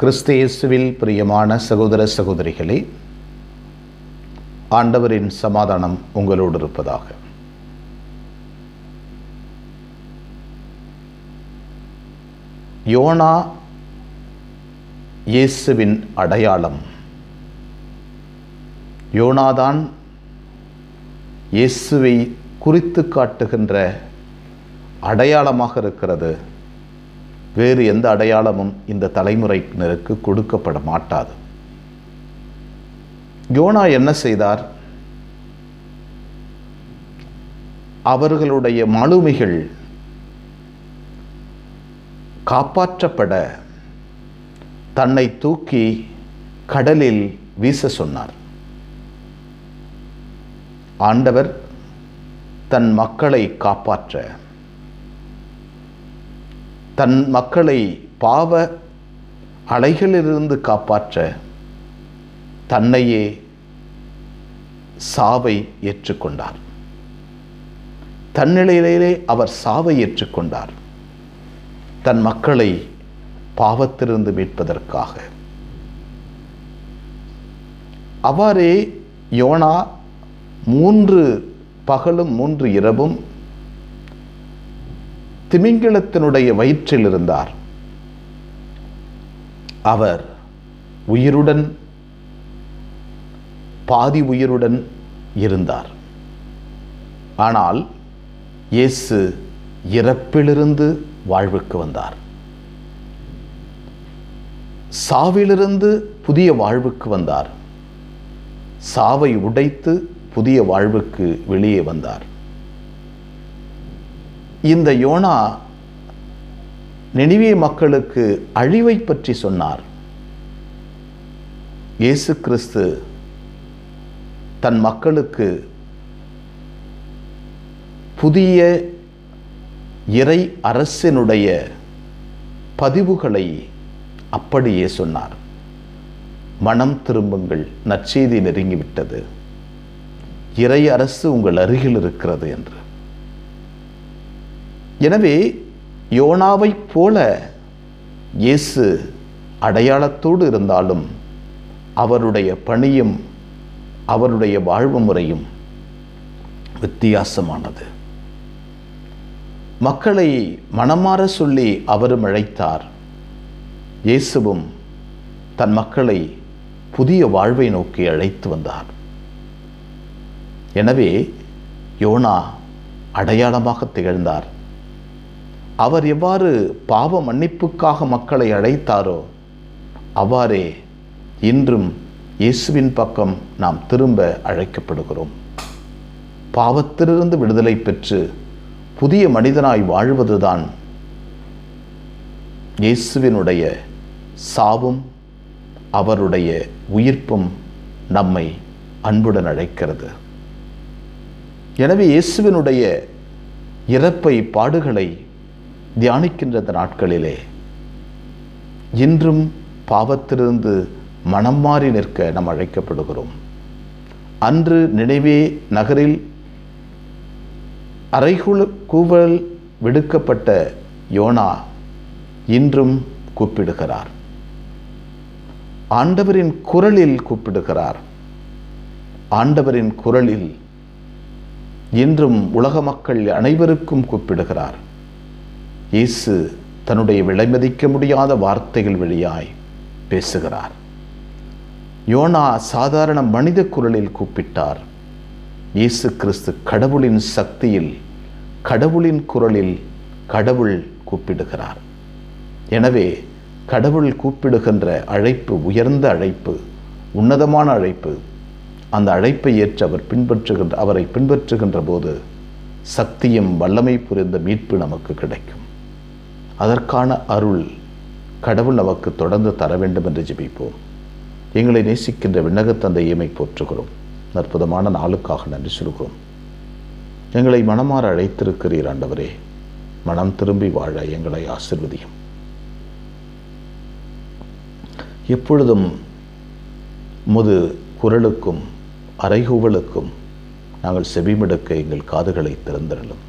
கிறிஸ்து இயேசுவில் பிரியமான சகோதர சகோதரிகளே ஆண்டவரின் சமாதானம் உங்களோடு இருப்பதாக. யோனா இயேசுவின் அடையாளம். யோனாதான் இயேசுவை குறித்து காட்டுகின்ற அடையாளமாக இருக்கிறது. வேறு எந்த அடையாளமும் இந்த தலைமுறையினருக்கு கொடுக்கப்பட மாட்டாது. யோனா என்ன செய்தார்? அவர்களுடைய மாலுமிகள் காப்பாற்றப்பட தன்னை தூக்கி கடலில் வீச சொன்னார். ஆண்டவர் தன் மக்களை காப்பாற்ற தன் மக்களை பாவ அலைகளிலிருந்து காப்பாற்ற தன்னையே சாவை ஏற்றுக்கொண்டார். தன்னிலையிலே அவர் சாவை ஏற்றுக்கொண்டார். தன் மக்களை பாவத்திலிருந்து மீட்பதற்காக. அவ்வாறே யோனா மூன்று பகலும் மூன்று இரவும் திமிங்கிலத்தினுடைய வயிற்றில் இருந்தார் அவர் உயிருடன் பாதி உயிருடன் இருந்தார். ஆனால் இயேசு இறப்பிலிருந்து வாழ்வுக்கு வந்தார். சாவிலிருந்து புதிய வாழ்வுக்கு வந்தார். சாவை உடைத்து புதிய வாழ்வுக்கு வெளியே வந்தார். இந்த யோனா நெனிவே மக்களுக்கு அழிவை பற்றி சொன்னார். இயேசு கிறிஸ்து தன் மக்களுக்கு புதிய இறை அரசினுடைய பதிவுகளை அப்படியே சொன்னார். மனம் திரும்புங்கள் நற்செய்தி நெருங்கிவிட்டது. இறை அரசு உங்கள் அருகில் இருக்கிறது என்று. எனவே யோனாவைப் போல இயேசு அடையாளத்தோடு இருந்தாலும் அவருடைய பணியும் அவருடைய வாழ்வு முறையும் வித்தியாசமானது. மக்களை மனமாற சொல்லி அவரும் அழைத்தார். இயேசுவும் தன் மக்களை புதிய வாழ்வை நோக்கி அழைத்து வந்தார். எனவே யோனா அடையாளமாக திகழ்ந்தார். அவர் எவ்வாறு பாவ மன்னிப்புக்காக மக்களை அழைத்தாரோ அவ்வாறே இன்றும் இயேசுவின் பக்கம் நாம் திரும்ப அழைக்கப்படுகிறோம். பாவத்திலிருந்து விடுதலை பெற்று புதிய மனிதனாய் வாழ்வதுதான் இயேசுவினுடைய சாவும் அவருடைய உயிர்ப்பும் நம்மை அன்புடன் அழைக்கிறது. எனவே இயேசுவினுடைய இறப்பை பாடுகளை தியானிக்கின்ற இந்த நாட்களிலே இன்றும் பாவத்திலிருந்து மனம் மாறி நிற்க நாம் அழைக்கப்படுகிறோம். அன்று நினைவே நகரில் அரைகுழ கூவல் விடுக்கப்பட்ட யோனா இன்றும் கூப்பிடுகிறார். ஆண்டவரின் குரலில் கூப்பிடுகிறார். ஆண்டவரின் குரலில் இன்றும் உலக மக்கள் அனைவருக்கும் கூப்பிடுகிறார். இயேசு தன்னுடைய விலைமதிக்க முடியாத வார்த்தைகள் வழியாய் பேசுகிறார். யோனா சாதாரண மனித குரலில் கூப்பிட்டார். இயேசு கிறிஸ்து கடவுளின் சக்தியில் கடவுளின் குரலில் கடவுள் கூப்பிடுகிறார். எனவே கடவுள் கூப்பிடுகின்ற அழைப்பு உயர்ந்த அழைப்பு உன்னதமான அழைப்பு அந்த அழைப்பை ஏற்று அவர் பின்பற்றுகின்ற அவரை பின்பற்றுகின்ற போது சக்தியும் வல்லமை புரிந்த மீட்பு நமக்கு கிடைக்கும். அதற்கான அருள் கடவுள் நமக்கு தொடர்ந்து தர வேண்டும் என்று ஜெபிப்போம். எங்களை நேசிக்கின்ற விண்ணகத்தந்தையமை போற்றுகிறோம். அற்புதமான நாளுக்காக நன்றி சொல்கிறோம். எங்களை மனமாற அழைத்திருக்கிறீர் ஆண்டவரே. மனம் திரும்பி வாழ எங்களை ஆசிர்வதியும். எப்பொழுதும் முது குரலுக்கும் அறைகூவலுக்கும் நாங்கள் செவிமிடுக்க எங்கள் காதுகளை திறந்திரலும்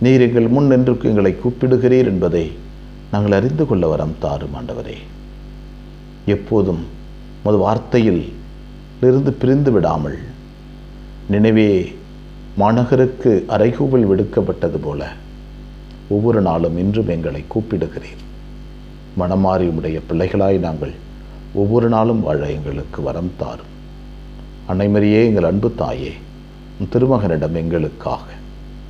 நீர் எங்கள் முன் நின்று எங்களை கூப்பிடுகிறீர் என்பதை நாங்கள் அறிந்து கொள்ள வரம் தாரும் ஆண்டவரே. எப்போதும் மது வார்த்தையில் இருந்து பிரிந்து விடாமல் நினைவே மாநகருக்கு அறைகூவல் விடுக்கப்பட்டது போல ஒவ்வொரு நாளும் இன்றும் எங்களை கூப்பிடுகிறேன் மனமாறி உடைய பிள்ளைகளாய் நாங்கள் ஒவ்வொரு நாளும் வாழ எங்களுக்கு வரம் தாரும். அன்னைமரியே எங்கள் அன்பு தாயே திருமகனிடம் எங்களுக்காக